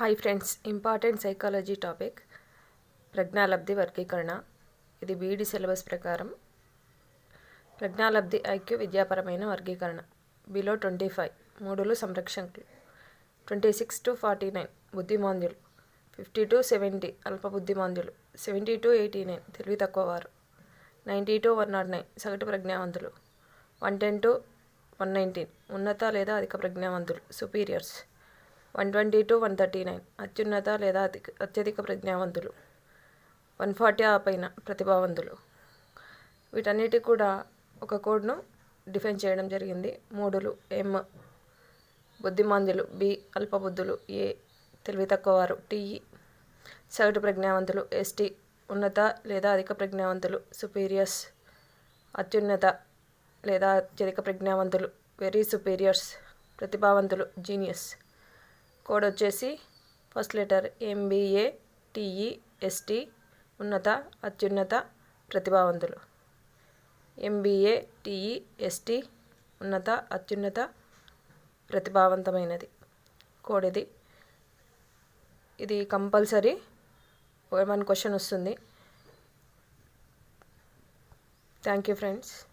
Hi friends important psychology topic ప్రజ్ఞాలబ్ధి వర్గీకరణ. ఇది BEd syllabus ప్రకారం. ప్రజ్ఞాలబ్ధి ఐక్యూ విద్యాపరమైన వర్గీకరణ. బిలో ట్వంటీ ఫైవ్ మూడులు సంరక్షకులు. Twenty six to forty nine బుద్ధిమాంద్యులు. Fifty to seventy అల్ప బుద్ధిమాంద్యులు సెవెంటీ టు ఎయిటీ నైన్ తెలివి తక్కువ వారు. Ninety to one not nine సగటు ప్రజ్ఞావంతులు. One ten to one nineteen ఉన్నత లేదా అధిక ప్రజ్ఞావంతులు superiors one twenty to one thirty nine. అత్యున్నత లేదా అధిక అత్యధిక ప్రజ్ఞావంతులు. వన్ ఫార్టీ ఆ పైన ప్రతిభావంతులు. వీటన్నిటికి కూడా ఒక కోడ్ను డిఫైన్ చేయడం జరిగింది. మూడులు ఎమ్ బుద్ధిమాంద్యులు బి అల్పబుద్ధులు ఏ తెలివి తక్కువవారు టీఈ సగటు ప్రజ్ఞావంతులు ఎస్టీ ఉన్నత లేదా అధిక ప్రజ్ఞావంతులు సుపీరియర్స్ అత్యున్నత లేదా అత్యధిక ప్రజ్ఞావంతులు వెరీ సుపీరియర్స్ ప్రతిభావంతులు జీనియస్. కోడ్ వచ్చేసి first letter MBA TE ST ఉన్నత అత్యున్నత ప్రతిభావంతులు. ఎంబీఏ టీఈ ఎస్టీ ఉన్నత అత్యున్నత ప్రతిభావంతమైనది. కోడ్ ఇది. ఇది కంపల్సరీ వన్ క్వశ్చన్ వస్తుంది. Thank you friends